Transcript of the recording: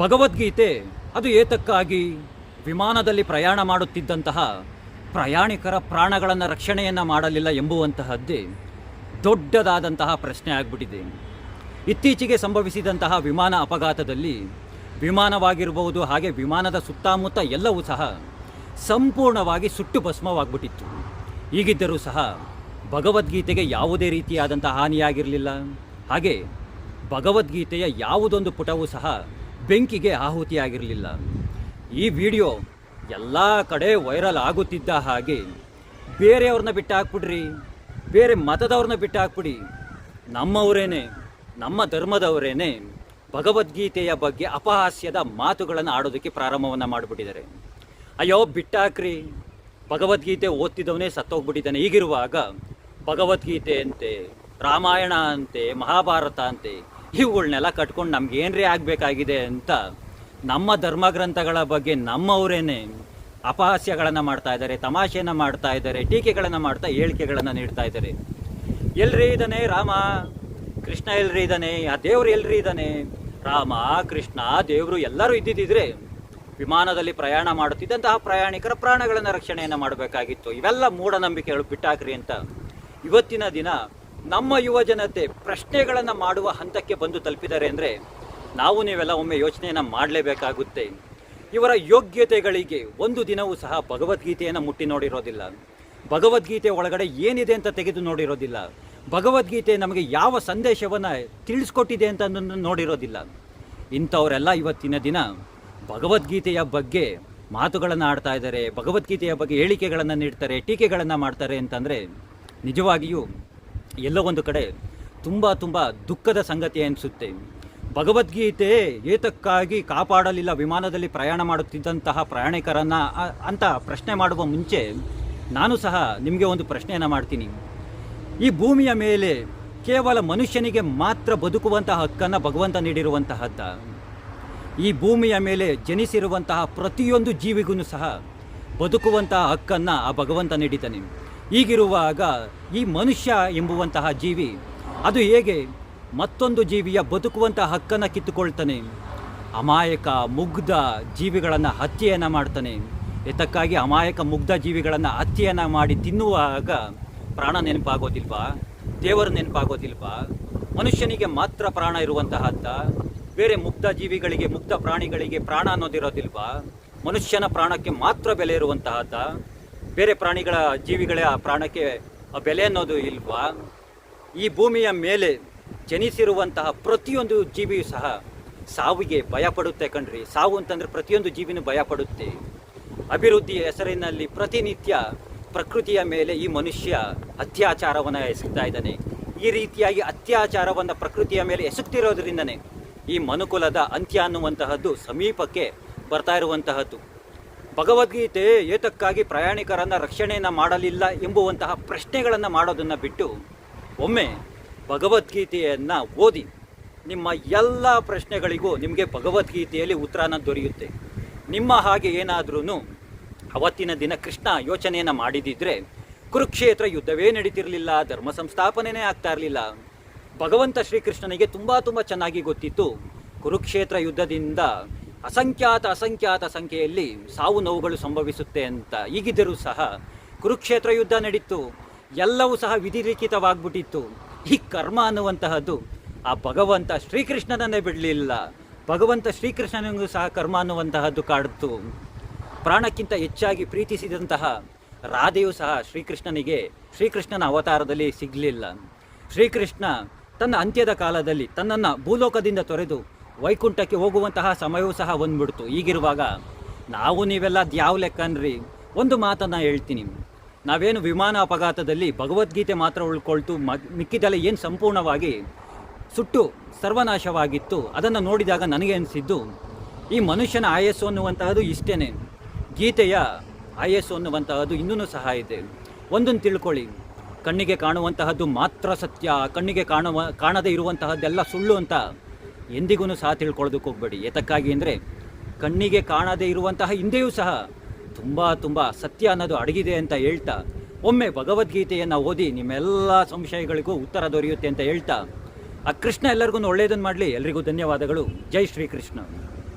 ಭಗವದ್ಗೀತೆ ಅದು ಏತಕ್ಕಾಗಿ ವಿಮಾನದಲ್ಲಿ ಪ್ರಯಾಣ ಮಾಡುತ್ತಿದ್ದಂತಹ ಪ್ರಯಾಣಿಕರ ಪ್ರಾಣಗಳನ್ನು ರಕ್ಷಣೆಯನ್ನು ಮಾಡಲಿಲ್ಲ ಎಂಬುವಂತಹದ್ದೇ ದೊಡ್ಡದಾದಂತಹ ಪ್ರಶ್ನೆ ಆಗಿಬಿಟ್ಟಿದೆ. ಇತ್ತೀಚೆಗೆ ಸಂಭವಿಸಿದಂತಹ ವಿಮಾನ ಅಪಘಾತದಲ್ಲಿ ವಿಮಾನವಾಗಿರಬಹುದು, ಹಾಗೆ ವಿಮಾನದ ಸುತ್ತಮುತ್ತ ಎಲ್ಲವೂ ಸಹ ಸಂಪೂರ್ಣವಾಗಿ ಸುಟ್ಟು ಭಸ್ಮವಾಗ್ಬಿಟ್ಟಿತ್ತು ಈಗಿದ್ದರೂ ಸಹ ಭಗವದ್ಗೀತೆಗೆ ಯಾವುದೇ ರೀತಿಯಾದಂಥ ಹಾನಿಯಾಗಿರಲಿಲ್ಲ. ಹಾಗೆ ಭಗವದ್ಗೀತೆಯ ಯಾವುದೊಂದು ಪುಟವೂ ಸಹ ಬೆಂಕಿಗೆ ಆಹುತಿಯಾಗಿರಲಿಲ್ಲ. ಈ ವಿಡಿಯೋ ಎಲ್ಲ ಕಡೆ ವೈರಲ್ ಆಗುತ್ತಿದ್ದ ಹಾಗೆ ಬೇರೆಯವ್ರನ್ನ ಬಿಟ್ಟು ಹಾಕ್ಬಿಡ್ರಿ ಬೇರೆ ಮತದವ್ರನ್ನ ಬಿಟ್ಟು ಹಾಕ್ಬಿಡಿ ನಮ್ಮವರೇನೆ, ನಮ್ಮ ಧರ್ಮದವರೇನೆ ಭಗವದ್ಗೀತೆಯ ಬಗ್ಗೆ ಅಪಹಾಸ್ಯದ ಮಾತುಗಳನ್ನು ಆಡೋದಕ್ಕೆ ಪ್ರಾರಂಭವನ್ನು ಮಾಡಿಬಿಟ್ಟಿದ್ದಾರೆ. ಅಯ್ಯೋ, ಬಿಟ್ಟಾಕ್ರಿ. ಭಗವದ್ಗೀತೆ ಓದ್ತಿದ್ದವನೇ ಸತ್ತೋಗ್ಬಿಟ್ಟಿದ್ದಾನೆ. ಈಗಿರುವಾಗ ಭಗವದ್ಗೀತೆ ಅಂತೆ, ರಾಮಾಯಣ ಅಂತೆ, ಮಹಾಭಾರತ ಅಂತೆ ಇವುಗಳನ್ನೆಲ್ಲ ಕಟ್ಕೊಂಡು ನಮ್ಗೆ ಏನ್ರಿ ಆಗಬೇಕಾಗಿದೆ ಅಂತ ನಮ್ಮ ಧರ್ಮಗ್ರಂಥಗಳ ಬಗ್ಗೆ ನಮ್ಮವರೇನೆ ಅಪಹಾಸ್ಯಗಳನ್ನು ಮಾಡ್ತಾ ಇದ್ದಾರೆ, ತಮಾಷೆಯನ್ನು ಮಾಡ್ತಾ ಇದ್ದಾರೆ, ಟೀಕೆಗಳನ್ನು ಮಾಡ್ತಾ ಹೇಳಿಕೆಗಳನ್ನು ನೀಡ್ತಾ ಇದ್ದಾರೆ. ಎಲ್ರಿ ಇದ್ದಾನೆ ರಾಮ, ಕೃಷ್ಣ ಎಲ್ರಿ ಇದ್ದಾನೆ ಆ ದೇವ್ರು ಎಲ್ರಿ ಇದ್ದಾನೆ ರಾಮ, ಕೃಷ್ಣ, ದೇವರು ಎಲ್ಲರೂ ಇದ್ದಿದ್ದಿದ್ರೆ ವಿಮಾನದಲ್ಲಿ ಪ್ರಯಾಣ ಮಾಡುತ್ತಿದ್ದಂತಹ ಪ್ರಯಾಣಿಕರ ಪ್ರಾಣಗಳನ್ನು ರಕ್ಷಣೆಯನ್ನು ಮಾಡಬೇಕಾಗಿತ್ತು. ಇವೆಲ್ಲ ಮೂಢನಂಬಿಕೆಗಳು ಬಿಟ್ಟಾಕ್ರಿ ಅಂತ ಇವತ್ತಿನ ದಿನ ನಮ್ಮ ಯುವ ಜನತೆ ಪ್ರಶ್ನೆಗಳನ್ನು ಮಾಡುವ ಹಂತಕ್ಕೆ ಬಂದು ತಲುಪಿದ್ದಾರೆ ಅಂದರೆ ನಾವು ನೀವೆಲ್ಲ ಒಮ್ಮೆ ಯೋಚನೆಯನ್ನು ಮಾಡಲೇಬೇಕಾಗುತ್ತೆ. ಇವರ ಯೋಗ್ಯತೆಗಳಿಗೆ ಒಂದು ದಿನವೂ ಸಹ ಭಗವದ್ಗೀತೆಯನ್ನು ಮುಟ್ಟಿ ನೋಡಿರೋದಿಲ್ಲ. ಭಗವದ್ಗೀತೆ ಒಳಗಡೆ ಏನಿದೆ ಅಂತ ತೆಗೆದು ನೋಡಿರೋದಿಲ್ಲ. ಭಗವದ್ಗೀತೆ ನಮಗೆ ಯಾವ ಸಂದೇಶವನ್ನು ತಿಳಿಸ್ಕೊಟ್ಟಿದೆ ಅಂತ ನೋಡಿರೋದಿಲ್ಲ. ಇಂಥವರೆಲ್ಲ ಇವತ್ತಿನ ದಿನ ಭಗವದ್ಗೀತೆಯ ಬಗ್ಗೆ ಮಾತುಗಳನ್ನು ಆಡ್ತಾ ಇದ್ದಾರೆ, ಭಗವದ್ಗೀತೆಯ ಬಗ್ಗೆ ಹೇಳಿಕೆಗಳನ್ನು ನೀಡ್ತಾರೆ, ಟೀಕೆಗಳನ್ನು ಮಾಡ್ತಾರೆ ಅಂತಂದರೆ ನಿಜವಾಗಿಯೂ ಎಲ್ಲೋ ಒಂದು ಕಡೆ ತುಂಬ ತುಂಬ ದುಃಖದ ಸಂಗತಿ ಅನಿಸುತ್ತೆ ಭಗವದ್ಗೀತೆ ಏತಕ್ಕಾಗಿ ಕಾಪಾಡಲಿಲ್ಲ ವಿಮಾನದಲ್ಲಿ ಪ್ರಯಾಣ ಮಾಡುತ್ತಿದ್ದಂತಹ ಪ್ರಯಾಣಿಕರನ್ನು ಅಂತ ಪ್ರಶ್ನೆ ಮಾಡುವ ಮುಂಚೆ ನಾನು ಸಹ ನಿಮಗೆ ಒಂದು ಪ್ರಶ್ನೆಯನ್ನು ಮಾಡ್ತೀನಿ. ಈ ಭೂಮಿಯ ಮೇಲೆ ಕೇವಲ ಮನುಷ್ಯನಿಗೆ ಮಾತ್ರ ಬದುಕುವಂತಹ ಹಕ್ಕನ್ನು ಭಗವಂತ ನೀಡಿರುವಂತಹದ್ದ. ಈ ಭೂಮಿಯ ಮೇಲೆ ಜನಿಸಿರುವಂತಹ ಪ್ರತಿಯೊಂದು ಜೀವಿಗೂ ಸಹ ಬದುಕುವಂತಹ ಹಕ್ಕನ್ನು ಆ ಭಗವಂತ ನೀಡಿದ್ದಾನೆ. ಹೀಗಿರುವಾಗ ಈ ಮನುಷ್ಯ ಎಂಬುವಂತಹ ಜೀವಿ, ಅದು ಹೇಗೆ ಮತ್ತೊಂದು ಜೀವಿಯ ಬದುಕುವಂತಹ ಹಕ್ಕನ್ನು ಕಿತ್ತುಕೊಳ್ತಾನೆ? ಅಮಾಯಕ, ಮುಗ್ಧ ಜೀವಿಗಳನ್ನು ಹತ್ಯೆಯನ್ನು ಮಾಡ್ತಾನೆ. ಇದಕ್ಕಾಗಿ ಅಮಾಯಕ, ಮುಗ್ಧ ಜೀವಿಗಳನ್ನು ಹತ್ಯೆಯನ್ನು ಮಾಡಿ ತಿನ್ನುವಾಗ ಪ್ರಾಣ ನೆನಪಾಗೋದಿಲ್ವಾ? ದೇವರ ನೆನಪಾಗೋದಿಲ್ವಾ? ಮನುಷ್ಯನಿಗೆ ಮಾತ್ರ ಪ್ರಾಣ ಇರುವಂತಹದ್ದ? ಬೇರೆ ಮುಗ್ಧ ಜೀವಿಗಳಿಗೆ, ಮುಗ್ಧ ಪ್ರಾಣಿಗಳಿಗೆ ಪ್ರಾಣ ಅನ್ನೋದಿರೋದಿಲ್ವಾ? ಮನುಷ್ಯನ ಪ್ರಾಣಕ್ಕೆ ಮಾತ್ರ ಬೆಲೆ ಇರುವಂತಹದ್ದ? ಬೇರೆ ಪ್ರಾಣಿಗಳ ಜೀವಿಗಳ ಪ್ರಾಣಕ್ಕೆ ಬೆಲೆ ಅನ್ನೋದು ಇಲ್ವಾ? ಈ ಭೂಮಿಯ ಮೇಲೆ ಜನಿಸಿರುವಂತಹ ಪ್ರತಿಯೊಂದು ಜೀವಿಯು ಸಹ ಸಾವಿಗೆ ಭಯಪಡುತ್ತೆ ಕಣ್ರಿ. ಸಾವು ಅಂತಂದ್ರೆ ಪ್ರತಿಯೊಂದು ಜೀವಿನೂ ಭಯಪಡುತ್ತೆ ಅಭಿವೃದ್ಧಿಯ ಹೆಸರಿನಲ್ಲಿ ಪ್ರತಿನಿತ್ಯ ಪ್ರಕೃತಿಯ ಮೇಲೆ ಈ ಮನುಷ್ಯ ಅತ್ಯಾಚಾರವನ್ನು ಎಸಗ್ತಾ ಇದ್ದಾನೆ. ಈ ರೀತಿಯಾಗಿ ಅತ್ಯಾಚಾರವನ್ನು ಪ್ರಕೃತಿಯ ಮೇಲೆ ಎಸಗ್ತಿರೋದ್ರಿಂದನೇ ಈ ಮನುಕುಲದ ಅಂತ್ಯ ಅನ್ನುವಂತಹದ್ದು ಸಮೀಪಕ್ಕೆ ಬರ್ತಾ ಇರುವಂತಹದ್ದು. ಭಗವದ್ಗೀತೆ ಏತಕ್ಕಾಗಿ ಪ್ರಯಾಣಿಕರನ್ನು ರಕ್ಷಣೆಯನ್ನು ಮಾಡಲಿಲ್ಲ ಎಂಬುವಂತಹ ಪ್ರಶ್ನೆಗಳನ್ನು ಮಾಡೋದನ್ನು ಬಿಟ್ಟು ಒಮ್ಮೆ ಭಗವದ್ಗೀತೆಯನ್ನು ಓದಿ ನಿಮ್ಮ ಎಲ್ಲ ಪ್ರಶ್ನೆಗಳಿಗೂ ನಿಮಗೆ ಭಗವದ್ಗೀತೆಯಲ್ಲಿ ಉತ್ತರನ ದೊರೆಯುತ್ತೆ. ನಿಮ್ಮ ಹಾಗೆ ಏನಾದ್ರೂ ಅವತ್ತಿನ ದಿನ ಕೃಷ್ಣ ಯೋಚನೆಯನ್ನು ಮಾಡಿದಿದ್ರೆ ಕುರುಕ್ಷೇತ್ರ ಯುದ್ಧವೇ ನಡೀತಿರಲಿಲ್ಲ, ಧರ್ಮ ಸಂಸ್ಥಾಪನೆಯೇ ಆಗ್ತಾ ಇರಲಿಲ್ಲ. ಭಗವಂತ ಶ್ರೀಕೃಷ್ಣನಿಗೆ ತುಂಬ ತುಂಬ ಚೆನ್ನಾಗಿ ಗೊತ್ತಿತ್ತು. ಕುರುಕ್ಷೇತ್ರ ಯುದ್ಧದಿಂದ ಅಸಂಖ್ಯಾತ ಅಸಂಖ್ಯಾತ ಸಂಖ್ಯೆಯಲ್ಲಿ ಸಾವು ನೋವುಗಳು ಸಂಭವಿಸುತ್ತೆ ಅಂತ ಈಗಿದ್ದರೂ ಸಹ ಕುರುಕ್ಷೇತ್ರ ಯುದ್ಧ ನಡೀತು. ಎಲ್ಲವೂ ಸಹ ವಿಧಿಲಿಖಿತವಾಗ್ಬಿಟ್ಟಿತ್ತು. ಈ ಕರ್ಮ ಅನ್ನುವಂತಹದ್ದು ಆ ಭಗವಂತ ಶ್ರೀಕೃಷ್ಣನನ್ನೇ ಬಿಡಲಿಲ್ಲ. ಭಗವಂತ ಶ್ರೀಕೃಷ್ಣನಿಗೂ ಸಹ ಕರ್ಮ ಅನ್ನುವಂತಹದ್ದು ಕಾಡುತ್ತು ಪ್ರಾಣಕ್ಕಿಂತ ಹೆಚ್ಚಾಗಿ ಪ್ರೀತಿಸಿದಂತಹ ರಾಧೆಯೂ ಸಹ ಶ್ರೀಕೃಷ್ಣನಿಗೆ ಶ್ರೀಕೃಷ್ಣನ ಅವತಾರದಲ್ಲಿ ಸಿಗಲಿಲ್ಲ. ಶ್ರೀಕೃಷ್ಣ ತನ್ನ ಅಂತ್ಯದ ಕಾಲದಲ್ಲಿ ತನ್ನನ್ನು ಭೂಲೋಕದಿಂದ ತೊರೆದು ವೈಕುಂಠಕ್ಕೆ ಹೋಗುವಂತಹ ಸಮಯವೂ ಸಹ ಬಂದ್ಬಿಡ್ತು. ಈಗಿರುವಾಗ ನಾವು ನೀವೆಲ್ಲ ದ್ಯಾವ್ ಲೆಕ್ಕನ್ರಿ ಒಂದು ಮಾತನ್ನು ಹೇಳ್ತೀನಿ. ನಾವೇನು ವಿಮಾನ ಅಪಘಾತದಲ್ಲಿ ಭಗವದ್ಗೀತೆ ಮಾತ್ರ ಉಳ್ಕೊಳ್ತು, ಮ, ಮಿಕ್ಕಿದೆಲ್ಲ ಏನು ಸಂಪೂರ್ಣವಾಗಿ ಸುಟ್ಟು ಸರ್ವನಾಶವಾಗಿತ್ತು, ಅದನ್ನು ನೋಡಿದಾಗ ನನಗೆ ಅನಿಸಿದ್ದು, ಈ ಮನುಷ್ಯನ ಆಯಸ್ಸು ಅನ್ನುವಂತಹದ್ದು ಇಷ್ಟೇ ಗೀತೆಯ ಆಯಸ್ಸು ಅನ್ನುವಂತಹದ್ದು ಇನ್ನೂ ಸಹ ಇದೆ. ಒಂದನ್ನು ತಿಳ್ಕೊಳ್ಳಿ. ಕಣ್ಣಿಗೆ ಕಾಣುವಂತಹದ್ದು ಮಾತ್ರ ಸತ್ಯ, ಕಣ್ಣಿಗೆ ಕಾಣುವ, ಕಾಣದೇ ಇರುವಂತಹದ್ದೆಲ್ಲ ಸುಳ್ಳು ಅಂತ ಎಂದಿಗೂ ಸಹ ತಿಳ್ಕೊಳ್ಳೋದಕ್ಕೆ ಹೋಗಬೇಡಿ. ಏತಕ್ಕಾಗಿ ಅಂದರೆ ಕಣ್ಣಿಗೆ ಕಾಣದೇ ಇರುವಂತಹ ಹಿಂದೆಯೂ ಸಹ ತುಂಬ ತುಂಬ ಸತ್ಯ ಅನ್ನೋದು ಅಡಗಿದೆ ಅಂತ ಹೇಳ್ತಾ, ಒಮ್ಮೆ ಭಗವದ್ಗೀತೆಯನ್ನು ಓದಿ ನಿಮ್ಮೆಲ್ಲ ಸಂಶಯಗಳಿಗೂ ಉತ್ತರ ದೊರೆಯುತ್ತೆ ಅಂತ ಹೇಳ್ತಾ, ಆ ಕೃಷ್ಣ ಎಲ್ಲರಿಗೂ ಒಳ್ಳೆಯದನ್ನು ಮಾಡಲಿ. ಎಲ್ರಿಗೂ ಧನ್ಯವಾದಗಳು. ಜೈ ಶ್ರೀಕೃಷ್ಣ.